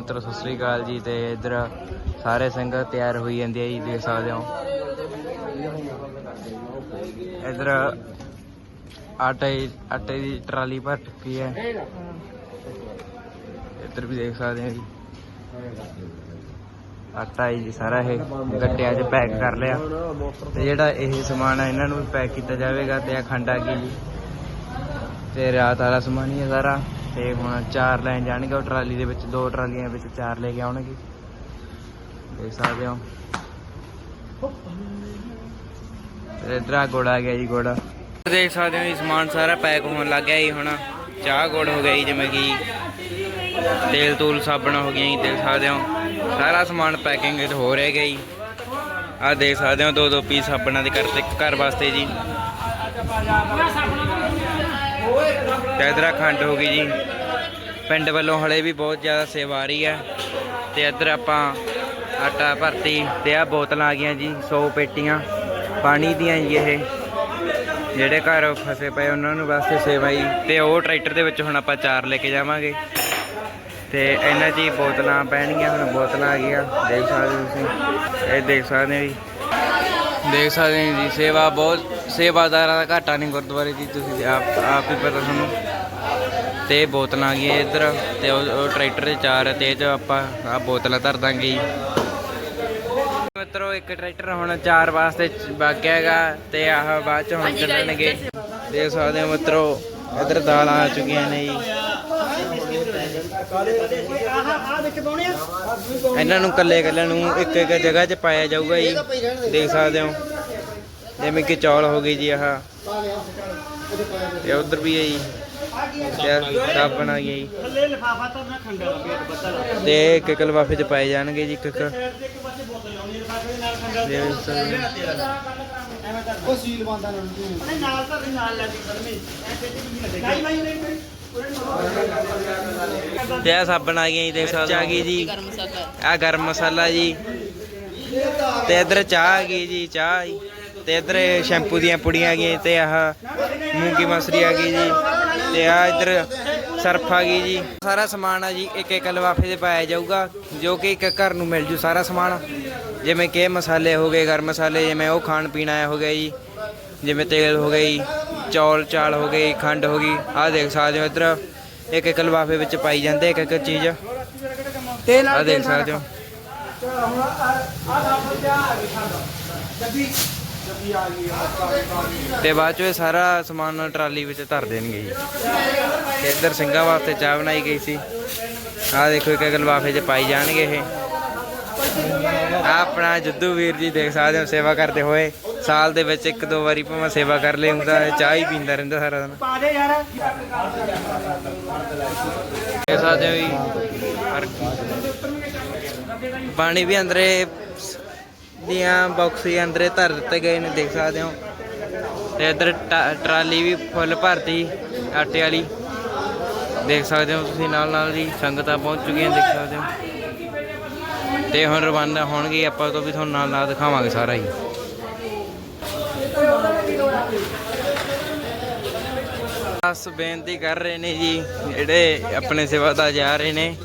ਮਿੱਤਰੋ, ਸਤਿ ਸ੍ਰੀ ਅਕਾਲ ਜੀ ਤੇ ਇਧਰ ਸਾਰੇ ਸੰਗਤ ਤਿਆਰ ਹੋਈ ਜਾਂਦੀ ਹੈ ਜੀ, ਦੇਖ ਸਕਦੇ ਹੋ। ਇਧਰ ਆਟੇ ਆਟੇ ਦੀ ਟਰਾਲੀ ਭਰ ਚੁੱਕੀ ਹੈ। ਇਧਰ ਵੀ ਦੇਖ ਸਕਦੇ ਹੋ ਜੀ। ਆਟਾ ਹੈ ਜੀ, ਸਾਰਾ ਇਹ ਗੱਟਿਆਂ 'ਚ ਪੈਕ ਕਰ ਲਿਆ। ਤੇ ਜਿਹੜਾ ਇਹ ਸਮਾਨ ਹੈ, ਇਹਨਾਂ ਨੂੰ ਵੀ ਪੈਕ ਕੀਤਾ ਜਾਵੇਗਾ ਤੇ ਆ ਖੰਡ ਆ ਗਈ ਜੀ। ਤੇ ਰਾਤ ਵਾਲਾ ਸਮਾਨ ਹੀ ਹੈ ਸਾਰਾ। ਤੇ ਹੁਣ ਚਾਰ ਲੈਣ ਜਾਣਗੇ, ਉਹ ਟਰਾਲੀ ਦੇ ਵਿੱਚ, ਦੋ ਟਰਾਲੀਆਂ ਵਿੱਚ ਚਾਰ ਲੈ ਕੇ ਆਉਣਗੇ। ਦੇਖ ਸਕਦੇ ਹੋ। ਤੇ ਇਧਰ ਆ ਗੁੜ ਆ ਗਿਆ ਜੀ, ਗੋੜਾ। ਦੇਖ ਸਕਦੇ ਹੋ ਜੀ, ਸਮਾਨ ਸਾਰਾ ਪੈਕ ਹੋਣ ਲੱਗ ਗਿਆ ਜੀ ਹੁਣ। ਚਾਹ ਗੁੜ ਹੋ ਗਿਆ ਜੀ, ਜਿਵੇਂ ਕਿ ਤੇਲ ਤੂਲ ਸਾਬਣ ਹੋ ਗਈਆਂ ਜੀ, ਦੇਖ ਸਕਦੇ ਹੋ। ਸਾਰਾ ਸਮਾਨ ਪੈਕਿੰਗ ਹੋ ਰਿਹਾ ਗਿਆ ਜੀ। ਆ ਦੇਖ ਸਕਦੇ ਹੋ ਦੋ ਦੋ ਪੀਸ ਸਾਬਣਾਂ ਦੇ ਕਰਤੇ ਘਰ ਵਾਸਤੇ ਜੀ। ਤੇ ਇਧਰ ਖੰਡ ਹੋ ਗਈ ਜੀ। ਪਿੰਡ ਵੱਲੋਂ ਹਲੇ ਵੀ ਬਹੁਤ ਜ਼ਿਆਦਾ ਸੇਵਾ ਆ ਰਹੀ ਹੈ। ਤੇ ਇਧਰ ਆਪਾਂ ਆਟਾ ਭਰਤੀ ਤੇ ਆ ਬੋਤਲਾਂ ਆ ਗਈਆਂ ਜੀ 100 ਪੇਟੀਆਂ। ਪਾਣੀ ਦੀਆਂ ਜੀ ਇਹ। ਜਿਹੜੇ ਘਰ ਫਸੇ ਪਏ ਉਹਨਾਂ ਨੂੰ ਵਾਸਤੇ ਸੇਵਾ ਜੀ। ਤੇ ਉਹ ਟਰੈਕਟਰ ਦੇ ਵਿੱਚ ਹੁਣ ਆਪਾਂ ਚਾਰ ਲੈ ਕੇ ਜਾਵਾਂਗੇ। ਤੇ ਇਹਨਾਂ 'ਚ ਹੀ ਬੋਤਲਾਂ ਪੈਣਗੀਆਂ, ਹੁਣ ਬੋਤਲਾਂ ਆ ਗਈਆਂ। ਦੇਖ ਸਕਦੇ ਤੁਸੀਂ। ਇਹ ਦੇਖ ਸਕਦੇ ਹੋ ਜੀ। ਦੇਖ ਸਕਦੇ ਹੋ ਜੀ, ਸੇਵਾ ਬਹੁਤ, ਸੇਵਾਦਾਰਾਂ ਦਾ ਘਾਟਾ ਨਹੀਂ ਗੁਰਦੁਆਰੇ ਦੀ, ਤੁਸੀਂ ਆਪ ਆਪ ਹੀ ਪਤਾ ਤੁਹਾਨੂੰ। ਤੇ ਬੋਤਲਾਂ ਆ ਗਈਆਂ ਇੱਧਰ, ਤੇ ਉਹ ਉਹ ਟਰੈਕਟਰ ਦੇ ਚਾਰ ਹੈ ਤੇ ਇਹ ਆਪਾਂ ਆ ਬੋਤਲਾਂ ਧਰ ਦਾਂਗੇ ਜੀ। ਮਿੱਤਰੋ, ਇੱਕ ਟਰੈਕਟਰ ਹੁਣ ਚਾਰ ਵਾਸਤੇ ਬਾਗਿਆ ਹੈਗਾ, ਤੇ ਆਹ ਬਾਅਦ ਚ ਹੁਣ ਚੱਲਣਗੇ। ਦੇਖ ਸਕਦੇ ਹੋ ਮਿੱਤਰੋ, ਇੱਧਰ ਦਾਲਾਂ ਆ ਚੁੱਕੀਆਂ ਨੇ ਜੀ। ਇਹਨਾਂ ਨੂੰ ਕੱਲੇ ਕੱਲੇ ਨੂੰ ਇੱਕ ਇੱਕ ਜਗ੍ਹਾ 'ਚ ਪਾਇਆ ਜਾਊਗਾ ਜੀ। ਦੇਖ ਸਕਦੇ ਹੋ। ਜਿਵੇਂ ਕਿ ਚੌਲ ਹੋ ਗਈ ਜੀ ਆਹ। ਤੇ ਉਧਰ ਵੀ ਹੈ ਜੀ। ਸਾਬਣ ਆ ਗਿਆ ਜੀ। ਥੱਲੇ ਲਿਫਾਫਾ ਤਾਂ ਨਾ ਖੰਡਾ ਦਾ ਪੇਟ ਬੱਤਾ ਦਾ ਤੇ ਇੱਕ ਇੱਕ ਲਿਫਾਫੇ 'ਚ ਪਾਏ ਜਾਣਗੇ ਜੀ ਇੱਕ ਇੱਕ। ਬੋਤਲ ਉਹ ਸੀਲ ਬੰਦਾ ਨਾਲ ਨਾਲ ਤਾਂ ਨਾਲ ਲੈ ਕੇ ਐ ਤੇ ਲੱਗੇਗਾ। ਨਹੀਂ ਨਹੀਂ। ਤੇ ਆ ਸਾਬਣ ਆ ਗਈਆਂ ਜੀ ਦੇਖ ਸਕਦੇ। ਆ ਗਈ ਜੀ? ਆ ਗਰਮ ਮਸਾਲਾ ਜੀ। ਤੇ ਇਧਰ ਚਾਹ ਆ ਗਈ ਜੀ ਚਾਹ ਜੀ। ਤੇ ਇਧਰ ਸ਼ੈਂਪੂ ਦੀਆਂ ਪੁੜੀਆਂ ਆ ਗਈਆਂ ਤੇ ਆਹ ਮੂੰਗੀ ਮਸਰੀ ਆ ਗਈ ਜੀ। ਤੇ ਆ ਇਧਰ ਸਰਫ ਆ ਗਈ ਜੀ। ਸਾਰਾ ਸਮਾਨ ਆ ਜੀ ਇੱਕ ਇੱਕ ਲਿਫਾਫੇ 'ਚ ਪਾਇਆ ਜਾਊਗਾ ਜੋ ਕਿ ਇੱਕ ਘਰ ਨੂੰ ਮਿਲ ਜੂ ਸਾਰਾ ਸਮਾਨ। ਜਿਵੇਂ ਕਿ ਮਸਾਲੇ ਹੋ ਗਏ ਗਰਮ ਮਸਾਲੇ ਜਿਵੇਂ ਉਹ ਖਾਣ ਪੀਣ ਆਇਆ ਹੋ ਗਿਆ ਜੀ ਜਿਵੇਂ ਤੇਲ ਹੋ ਗਈ ਚੌਲ ਚਾਲ ਹੋ ਗਈ ਖੰਡ ਹੋ ਗਈ। ਆਹ ਦੇਖ ਸਕਦੇ ਹੋ ਇਧਰ ਇੱਕ ਇੱਕ ਲਿਫਾਫੇ ਵਿੱਚ ਪਾਈ ਜਾਂਦੇ ਇੱਕ ਇੱਕ ਚੀਜ਼। ਤੇਲ ਆਹ ਦੇਖ ਸਕਦੇ ਹੋ। ਆ ਆ ਆ ਆ ਤੇ ਬਾਅਦ ਚ ਇਹ ਸਾਰਾ ਸਮਾਨ ਟਰਾਲੀ ਵਿੱਚ ਧਰ ਦੇਣਗੇ ਜੀ। ਤੇ ਇੱਧਰ ਸਿੰਘਾਂ ਵਾਸਤੇ ਚਾਹ ਬਣਾਈ ਗਈ ਸੀ। ਆਹ ਦੇਖੋ ਇੱਕ ਇੱਕ ਲਿਫਾਫੇ 'ਚ ਪਾਈ ਜਾਣਗੇ ਇਹ। ਆਹ ਆਪਣਾ ਜੱਦੂ ਵੀਰ ਜੀ ਦੇਖ ਸਕਦੇ ਹੋ ਸੇਵਾ ਕਰਦੇ ਹੋਏ। ਸਾਲ ਦੇ ਵਿੱਚ ਇੱਕ ਦੋ ਵਾਰੀ ਭਾਵੇਂ ਸੇਵਾ ਕਰ ਲੇ ਹੁੰਦਾ ਇਹ ਚਾਹ ਹੀ ਪੀਂਦਾ ਰਹਿੰਦਾ ਸਾਰਾ ਦਿਨ। ਪਾ ਦੇ ਯਾਰ ਦੇਖ ਸਕਦੇ ਹੋ ਜੀ ਪਾਣੀ ਵੀ ਅੰਦਰੇ ਦੀਆਂ ਬਾਕਸ ਹੀ ਅੰਦਰੇ ਧਰ ਦਿੱਤੇ ਗਏ ਨੇ, ਦੇਖ ਸਕਦੇ ਹੋ। ਤੇ ਇੱਧਰ ਟ- ਟਰਾਲੀ ਵੀ ਫੁੱਲ ਭਰਤੀ, ਆਟੇ ਵਾਲੀ। ਦੇਖ ਸਕਦੇ ਹੋ ਤੁਸੀਂ ਨਾਲ ਨਾਲ ਦੀ ਸੰਗਤਾਂ ਪਹੁੰਚ ਚੁੱਕੀਆਂ, ਦੇਖ ਸਕਦੇ ਹੋ। ਤੇ ਹੁਣ ਰਵਾਨਾ ਹੋਣਗੇ, ਆਪਾਂ ਤੋਂ ਵੀ ਤੁਹਾਨੂੰ ਨਾਲ ਨਾਲ ਦਿਖਾਵਾਂਗੇ ਸਾਰਾ ਹੀ। ਬਸ ਬੇਨਤੀ ਕਰ ਰਹੇ ਨੇ ਜੀ, ਜਿਹੜੇ ਆਪਣੇ ਸੇਵਾਦਾਰ ਜਾ ਰਹੇ ਨੇ।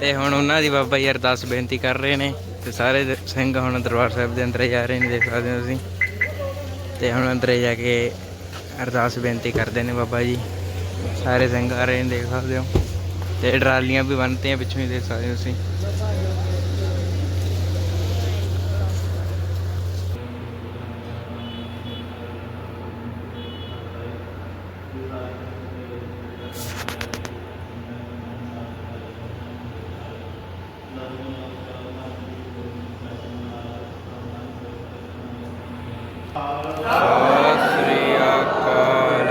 ਤੇ ਹੁਣ ਉਹਨਾਂ ਦੀ ਬਾਬਾ ਜੀ ਅਰਦਾਸ ਬੇਨਤੀ ਕਰ ਰਹੇ ਨੇ। ਤੇ ਸਾਰੇ ਸਿੰਘ ਹੁਣ ਦਰਬਾਰ ਸਾਹਿਬ ਦੇ ਅੰਦਰ ਜਾ ਰਹੇ ਨੇ, ਦੇਖ ਸਕਦੇ ਹੋ ਤੁਸੀਂ। ਤੇ ਹੁਣ ਅੰਦਰ ਜਾ ਕੇ ਅਰਦਾਸ ਬੇਨਤੀ ਕਰਦੇ ਨੇ ਬਾਬਾ ਜੀ। ਸਾਰੇ ਸਿੰਘ ਆ ਰਹੇ ਨੇ, ਦੇਖ ਸਕਦੇ ਹੋ। ਤੇ ਟਰਾਲੀਆਂ ਵੀ ਬੰਨਤੀਆਂ ਪਿੱਛੋਂ ਹੀ, ਦੇਖ ਸਕਦੇ ਹੋ ਤੁਸੀਂ। ਸਤਿ ਸ੍ਰੀ ਅਕਾਲ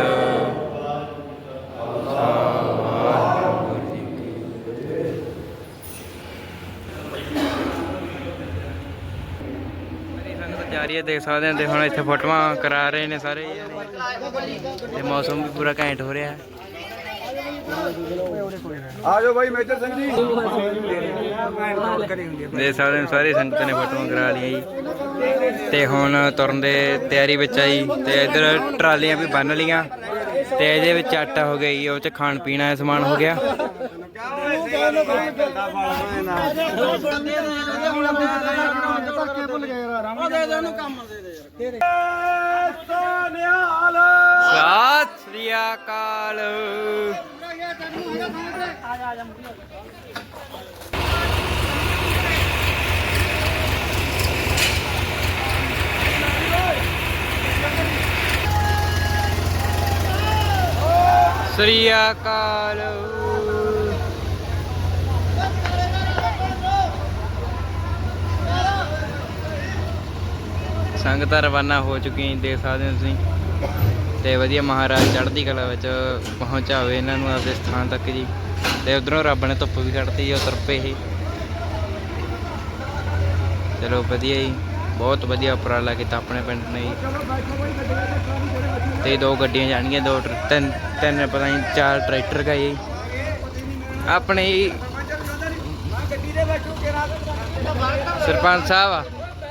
ਮੇਰੀ ਸੰਗਤ ਹੈ ਦੇਖ ਸਕਦੇ ਹਾਂ ਤੇ ਹੁਣ ਇੱਥੇ ਫੋਟੋਆਂ ਕਰਾ ਰਹੇ ਨੇ ਸਾਰੇ। ਜਣੇ ਤੇ ਮੌਸਮ ਵੀ ਪੂਰਾ ਘੈਂਟ ਹੋ ਰਿਹਾ। ਹੈ ਆਜੋ ਭਾਈ ਮੇਜਰ ਸਿੰਘ ਜੀ। ਸਕਦੇ ਹਾਂ ਸਾਰੇ ਸੰਗਤ ਨੇ ਫੋਟੋਆਂ ਕਰਾ ਲਈਆਂ ਜੀ। ਤੇ ਹੁਣ ਤੁਰਨ ਦੇ ਤਿਆਰੀ ਵਿੱਚ ਆਈ। ਤੇ ਇਧਰ ਟਰਾਲੀਆਂ ਵੀ ਬੰਨ ਲੀਆਂ ਤੇ ਇਹਦੇ ਵਿੱਚ ਆਟਾ ਹੋ ਗਿਆ ਜੀ ਉਹ ਚ ਖਾਣ ਪੀਣ ਦਾ ਸਮਾਨ ਹੋ ਗਿਆ। ਦੇ ਦੇ ਦੇ ਦੇ ਸਤਿ ਸ੍ਰੀ ਅਕਾਲ। ਸ੍ਰੀ ਅਕਾਲ। ਸੰਗਤਾਂ ਰਵਾਨਾ ਹੋ ਚੁੱਕੀਆਂ ਦੇਖ ਸਕਦੇ ਹੋ ਤੁਸੀਂ। ਤੇ ਵਧੀਆ ਮਹਾਰਾਜ ਚੜ੍ਹਦੀ ਕਲਾ ਵਿੱਚ ਪਹੁੰਚਾਵੇ ਇਹਨਾਂ ਨੂੰ ਆਪਦੇ ਸਥਾਨ ਤੱਕ ਜੀ। ਤੇ ਉਧਰੋਂ ਰੱਬ ਨੇ ਧੁੱਪ ਵੀ ਕੱਢਤੀ ਜੀ ਉਹ ਪਏ ਇਹ ਚਲੋ ਵਧੀਆ ਜੀ, ਬਹੁਤ ਵਧੀਆ ਉਪਰਾਲਾ ਕੀਤਾ ਆਪਣੇ ਪਿੰਡ ਨੇ ਜੀ। ਤੇ ਦੋ ਗੱਡੀਆਂ ਜਾਣਗੀਆਂ, ਦੋ ਟਰ- ਤਿੰਨ ਤਿੰਨ ਪਤਾ ਨਹੀਂ ਚਾਰ ਟਰੈਕਟਰ ਗਏ ਆਪਣੇ ਸਰਪੰਚ ਸਾਹਿਬ ਆ,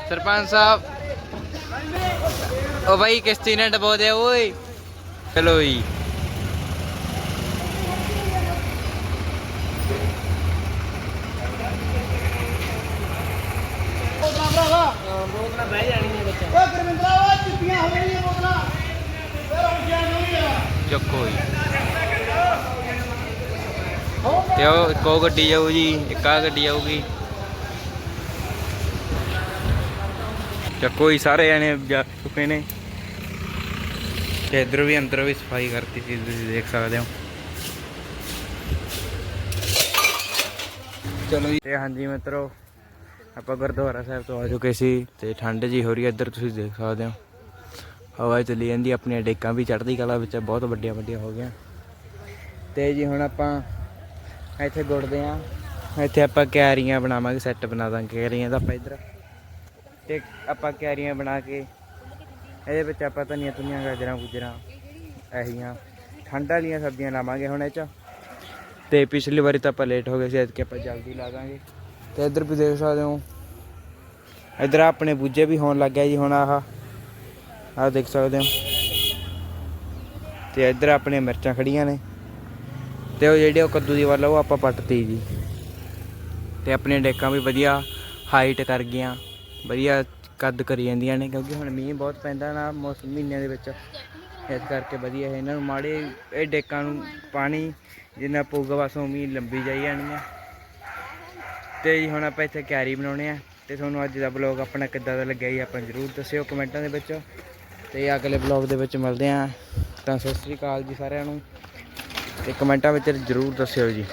ਸਰਪੰਚ ਸਾਹਿਬ। ਓ ਭਾਈ ਕਿਸ਼ਤੀ ਨੇ ਡਬੋ ਦੇ ਓਏ। ਚਲੋ ਜੀ। ਬੋਤਲਾਂ ਬਹਿ ਜਾਣੀਆਂ ਬੱਚਾ ਓ ਗੁਰਵਿੰਦਰਾ ਓ ਚੁੱਪੀਆਂ ਹੋ ਗਈਆਂ ਬੋਤਲਾਂ। ਫੇਰ ਹੁਣ ਗਿਆ ਨਹੀਂ ਆ ਚੱਕੋ ਜੀ। ਤੇ ਉਹ ਇੱਕੋ ਗੱਡੀ ਜਾਊ ਜੀ ਇੱਕ ਆ ਗੱਡੀ ਆਊਗੀ ਚੱਕੋ ਹੀ ਸਾਰੇ ਜਾਣੇ ਜਾ ਚੁੱਕੇ ਨੇ। ਤੇ ਇਧਰ ਵੀ ਅੰਦਰ ਵੀ ਸਫ਼ਾਈ ਕਰਤੀ ਸੀ, ਤੁਸੀਂ ਦੇਖ ਸਕਦੇ ਹੋ। ਚਲੋ ਜੀ। ਤੇ ਹਾਂਜੀ ਮਿੱਤਰੋ, ਆਪਾਂ ਗੁਰਦੁਆਰਾ ਸਾਹਿਬ ਤੋਂ ਆ ਚੁੱਕੇ ਸੀ ਤੇ ਠੰਡ ਜੀ ਹੋ ਰਹੀ ਹੈ, ਇੱਧਰ ਤੁਸੀਂ ਦੇਖ ਸਕਦੇ ਹੋ। ਹਵਾ ਚੱਲੀ ਜਾਂਦੀ, ਆਪਣੀਆਂ ਡੇਕਾਂ ਵੀ ਚੜ੍ਹਦੀ ਕਲਾ ਵਿੱਚ ਬਹੁਤ ਵੱਡੀਆਂ ਵੱਡੀਆਂ ਹੋ ਗਈਆਂ। ਤੇ ਜੀ ਹੁਣ ਆਪਾਂ ਇੱਥੇ ਗੁੜਦੇ ਆ ਇੱਥੇ ਆਪਾਂ ਕਿਆਰੀਆਂ ਬਣਾਵਾਂਗੇ, ਸੈੱਟ ਬਣਾ ਦਾਂਗੇ ਕਿਆਰੀਆਂ ਦਾ ਆਪਾਂ ਇੱਧਰ। ਤੇ ਆਪਾਂ ਕਿਆਰੀਆਂ ਬਣਾ ਕੇ ਇਹਦੇ ਵਿੱਚ ਆਪਾਂ ਧਨੀਆ ਧੁਨੀਆਂ, ਗਾਜਰਾਂ, ਗੁਜਰਾਂ ਐਹੀਆਂ ਠੰਡ ਵਾਲੀਆਂ ਸਬਜ਼ੀਆਂ ਲਾਵਾਂਗੇ ਹੁਣ ਇਹ ਚ। ਤੇ ਪਿਛਲੀ ਵਾਰੀ ਤਾਂ ਆਪਾਂ ਲੇਟ ਹੋ ਗਏ ਸੀ, ਐਤਕੀ ਆਪਾਂ ਜਲਦੀ ਲਾ ਦਾਂਗੇ। ਤੇ ਇੱਧਰ ਵੀ ਦੇਖ ਸਕਦੇ ਹੋ। ਇੱਧਰ ਆਪਣੇ ਬੂਝੇ ਵੀ ਹੋਣ ਲੱਗ ਗਿਆ ਜੀ ਹੁਣ ਆਹ। ਆਹ ਦੇਖ ਸਕਦੇ ਹੋ। ਤੇ ਇੱਧਰ ਆਪਣੇ ਮਿਰਚਾਂ ਖੜੀਆਂ ਨੇ। ਤੇ ਉਹ ਜਿਹੜੇ ਉਹ ਕੱਦੂ ਦੀ ਵੱਲ ਉਹ ਆਪਾਂ ਪੱਟਤੀ ਜੀ। ਤੇ ਆਪਣੀਆਂ ਡੇਕਾਂ ਵੀ ਵਧੀਆ ਹਾਈਟ ਕਰ ਗਈਆਂ। ਵਧੀਆ ਕੱਦ ਕਰੀ ਜਾਂਦੀਆਂ ਨੇ ਕਿਉਂਕਿ ਹੁਣ ਮੀਂਹ ਬਹੁਤ ਪੈਂਦਾ ਨਾ, ਮੌਸਮ ਮਹੀਨਿਆਂ ਦੇ ਵਿੱਚ। ਇਸ ਕਰਕੇ ਵਧੀਆ ਹੈ। ਇਹਨਾਂ ਨੂੰ ਮਾੜੇ, ਇਹ ਡੇਕਾਂ ਨੂੰ ਪਾਣੀ ਜਿੰਨਾ ਪਊਗਾ ਬਸ ਉਵੇਂ ਲੰਬੀ ਜਾਈ ਜਾਣੀ ਜਾਣੀਆਂ ਤੇ ਜੀ ਹੁਣ ਆਪਾਂ ਇੱਥੇ ਕਿਆਰੀ ਬਣਾਉਣੇ ਆ। ਤੇ ਤੁਹਾਨੂੰ ਅੱਜ ਦਾ ਬਲੌਗ ਆਪਣਾ ਕਿੱਦਾਂ ਦਾ ਲੱਗਿਆ ਜੀ ਆਪਾਂ ਜਰੂਰ ਦੱਸਿਓ ਕਮੈਂਟਾਂ ਦੇ ਵਿੱਚ। ਤੇ ਅਗਲੇ ਬਲੌਗ ਦੇ ਵਿੱਚ ਮਿਲਦੇ ਆ। ਤਾਂ ਸਤਿ ਸ੍ਰੀ ਅਕਾਲ ਜੀ ਸਾਰਿਆਂ ਨੂੰ। ਤੇ ਕਮੈਂਟਾਂ ਵਿੱਚ ਜਰੂਰ ਦੱਸਿਓ ਜੀ।